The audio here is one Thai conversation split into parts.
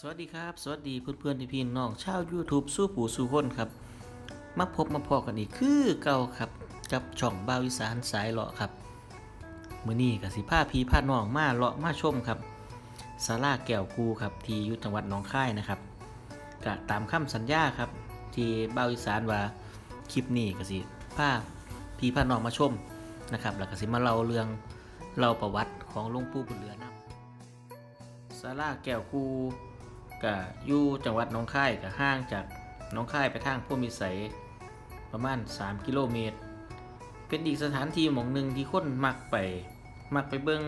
สวัสดีครับ สวัสดีเพื่อนๆที่พี่น้องชาว YouTube สู้ผู้สู้คนครับ มาพบมาพอกันอีกคือเก่าครับกับช่องบ่าวอีสานสายเลาะครับมื้อนี้ก็สิพาพี่พาน้องมาเลาะมาชมครับศาลาแก้วกูครับที่อยู่จังหวัดหนองคายนะครับก็ตามคำสัญญาครับที่บ่าวอีสานว่าคลิปนี้ก็สิพาพี่พาน้องมาชมนะครับแล้วก็สิมาเล่าเรื่องเล่าประวัติของหลวงปู่บุญเหลือนํศาลาแก้วกู ก็อยู่จังหวัดน้องคายก็ห่างจากน้องคายไปทางพวกมีไสยประมาณ 3 กิโลเมตร เป็นอีกสถานที่หมองหนึ่งที่คนมักไป มักไปเบิง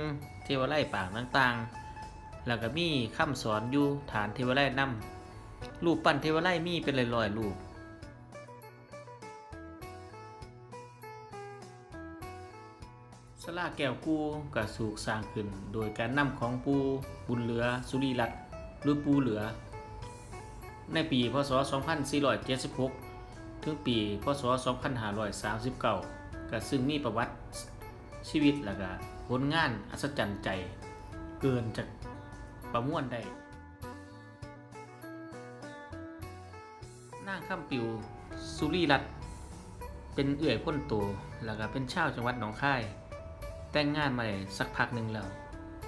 เทวไลป่างต่างๆ แล้วก็มีคำสอนอยู่ฐานเทวไลนำรูปปั้นเทวไลมีเป็นลอยๆรูปสลาแก้วกูก็สูกสร้างขึ้น โดยการนำของปูบุญเหลือสุริรัตน์ หรือปูเหลือ ในปีพศ 2476 ถึงปีพศ 2539ก็ซึ่งมีประวัติชีวิตและก็ผลงานอัศจรรย์ใจเกินจากประมวลได้นางข้ามปิวสุริรัตเป็นเอื่อยพ้นโตแล้วก็เป็นชาวจังหวัดหนองคาย แต่งงานมาได้สักพักหนึ่งแล้ว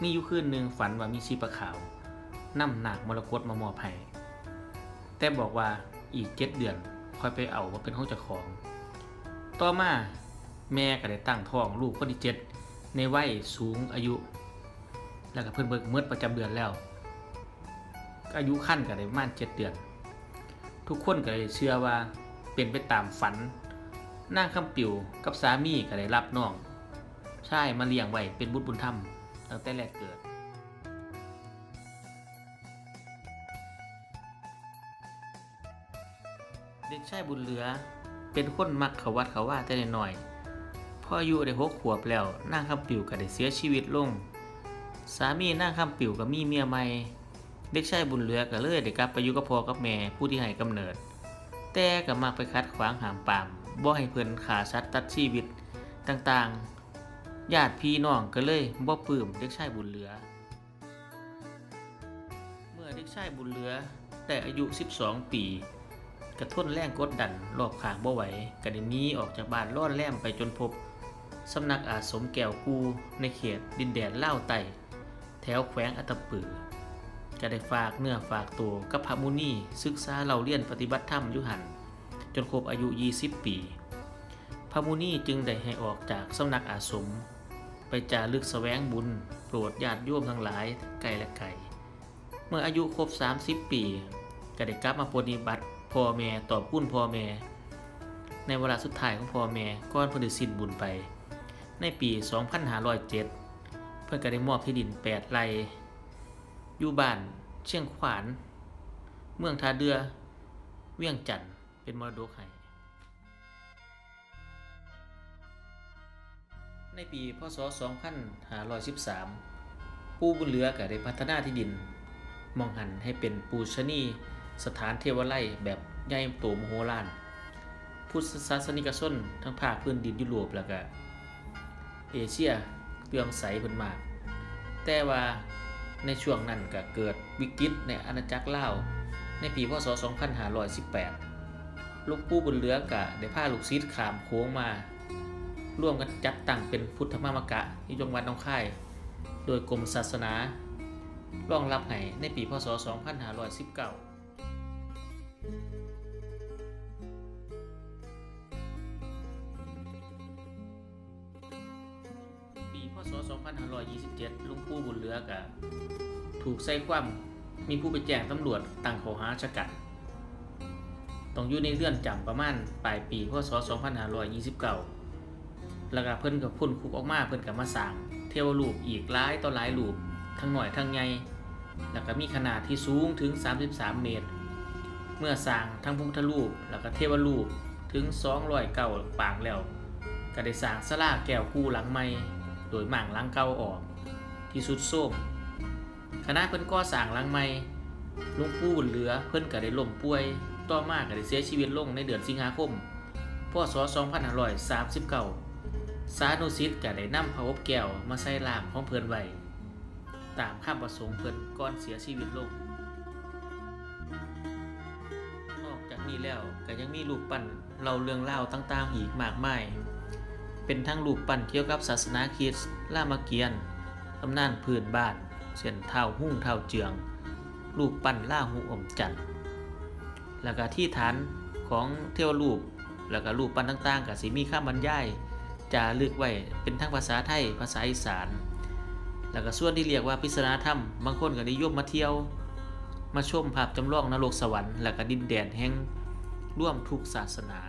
มีอยู่คืนหนึ่งฝันว่ามีชีปะขาว นำหนักมรกตมามอบให้แต่บอกว่าอีกเจ็ดเดือนค่อยไปเอาว่าเป็นของเจ้าของ ต่อมาแม่ก็ได้ตั้งท้องลูกคนที่เจ็ดในวัยสูงอายุ แล้วก็เพิ่นเบิกเมื่อประจำเดือนแล้ว อายุขั้นก็ได้ประมาณเจ็ดเดือน ทุกคนก็เลยเชื่อว่าเป็นไปตามฝันนางคำปิวกับสามีก็ได้รับน้อง ใช่มาเลี้ยงไว้เป็นบุตรบุญธรรมตั้งแต่แรกเกิด ด็กชายบุญเหลือ เป็นคนมักเขาวัดเขาว่าแต่น้อยๆพออายุได้หกขวบแล้วนางคำปิวก็ได้เสียชีวิตลง สามีนางคำปิวก็มีเมียใหม่เด็กชายบุญเหลือก็เลยได้กลับไปอยู่กับพ่อกับแม่ผู้ที่ให้กำเนิด แต่ก็มักไปคัดขวางหามปามบ่ให้เพิ่นขาสัตว์ตัดชีวิตต่างๆญาติพี่น้องก็เลยบ่ปลื้มเด็กชายบุญเหลือ เมื่อเด็กชายบุญเหลือได้อายุ 12 ปี กระทุนแรงกดดันรอบข้างบ่ไหวก็ได้หนีออกจากบ้านล่อนแล่มไปจนพบสำนักอาสมแก้วกูในเขตดินแดนเล่าไต่แถวแขวงอัตปือก็ได้ฝากเนื้อฝากตัวกับพระมุนีศึกษาเราเรียนปฏิบัติธรรมยุหัน จนครบอายุ 20 ปี พระมุนีจึงได้ให้ออกจากสำนักอาสม ไปจารึกแสวงบุญ โปรดญาติโยมทั้งหลายไกลและไกล เมื่ออายุครบ 30 ปี ก็ได้กลับมาปฏิบัติ พ่อแม่ตอบคุณพ่อแม่ ในเวลาสุดท้ายของพ่อแม่ก่อนพิ่นได้สิ้นบุญไป ในปี 2507 เพิ่อนก็ได้มอบที่ดิน 8 ไร่อยู่บ้านเชียงขวาน เมืองท่าเรือ เวียงจันทน์เป็นมรดกให้ในปีพศ 2513 ปูบุญเหลือก็ได้พัฒนาที่ดิน มองหันให้เป็นปูชนี สถานเทวไลแบบใหญ่โตมโหฬารพุทธศาสนิกชนทั้งภาคพื้นดินยุโรปแล้วก็เอเชียเลื่อมใสเพิ่นมาก แต่ว่าในช่วงนั้นก็เกิดวิกฤตในอาณาจักรลาวในปีพศ 2518 ลูกปู่บุญเหลือก็ได้พาลูกศิษย์ขามโค้งมา ร่วมกันจัดตั้งเป็นพุทธมามกะที่จังหวัดหนองคาย โดยกรมศาสนา รองรับให้ในปีพศ 2519 ปีพศ 2527 ลุงปู่บุญเลือกะถูกใส่ความมีผู้ไปแจ้งตำรวจตั้งข้อหาชะกันต้องอยู่ในเรือนจำประมาณปลายปีพศ 2529 แล้วก็เพิ่นกับพ้นคุกออกมาเพิ่นกับมาสร้าง เทวรูปอีกหลายต่อหลายรูป ทั้งหน่อยทั้งใหญ่แล้วก็มีขนาดที่สูงถึง 33 เมตร เมื่อสร้างทั้งพุทธรูปแล้วก็เทวรูปถึง209ปางแล้ว ก็ได้สร้างสลาแก้วคู่หลังใหม่โดยหมั่งหลังเก่าออก ที่สุดโทมคณะเพิ่นก่อสร้างหลังใหม่หลวงปู่บุญเหลือเพิ่นก็ได้ล้มป่วย ต่อมาก็ได้เสียชีวิตลงในเดือนสิงหาคมพศ2539สานุสิทธิ์ก็ได้นำพระอบแก้วมาใส่ล่างของเพิ่นไว้ตามคำประสงค์เพิ่นก่อนเสียชีวิตลง นี้แล้วก็ยังมีรูปปั้นเล่าเรื่องเล่าต่างๆ อีกมากมาย เป็นทั้งรูปปั้นเกี่ยวกับศาสนาคริสต์รามเกียรติ์ตำนานพื้นบ้านเช่นเท่าหุ่งเท่าเจือง รูปปั้นล่าหูอมจันทร์แล้วก็ที่ฐานของเทวรูป แล้วก็รูปปั้นต่างๆก็สิมีคำบรรยายจารึกไว้เป็นทั้งภาษาไทยภาษาอีสาน แล้วก็ส่วนที่เรียกว่าพิศนาธรรม บางคนก็นิยมมาเที่ยว มาชมภาพจำลองนรกสวรรค์ แล้วก็ดินแดนแห่ง ร่วมทุกศาสนา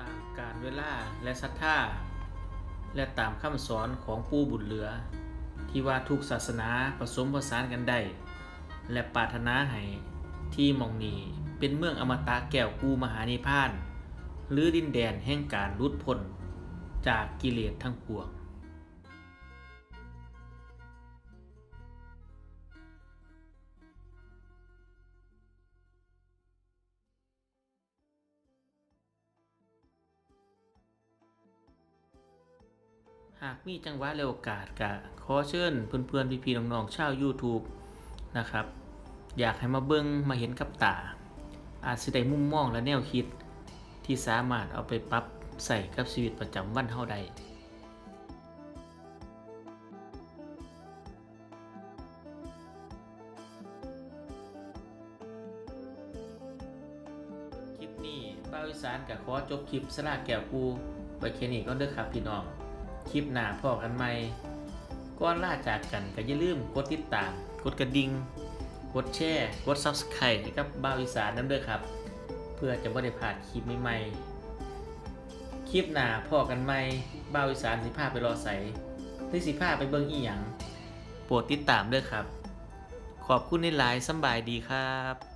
ตามกาลเวลาและศรัทธาและตามคำสอนของปู่บุญเหลือ ที่ว่าทุกศาสนาผสมผสานกันได้ และปรารถนาให้ที่มองนีเป็นเมืองอมตะแก้วกูมหานิพพาน หรือดินแดนแห่งการหลุดพ้นจากกิเลสทั้งปวงากมีจังหวะและโอกาสก็ขอเชิญเพื่อนๆพี่ๆน้องๆชาว YouTube นะครับ อยากให้มาเบิ่งมาเห็นกับตา อาจสิได้มุมมองและแนวคิดที่สามารถเอาไปปรับใส่กับชีวิตประจำวันเฮาได้คลิปนี้ป้าวิสานกับขอจบคลิปสลากแก้วกูไว้แค่นี้ก็เด้อครับพี่น้อง คลิปหน้าพอกันใหม่ก่อนลาจากกันก็อย่าลืมกดติดตาม กดกระดิ่งกดแชร์กด Subscribe ให้กับบ้าวอีสานน้ำเด้อครับ เพื่อจะไม่ได้พลาดคลิปใหม่ๆคลิปหน้าพอกันใหม่บ้าวอีสานสิพาไปรอใสหรือสิพาไปเบิ่งอีหยังโปรดติดตามเด้อครับ ขอบคุณในหลายสบายดีครับ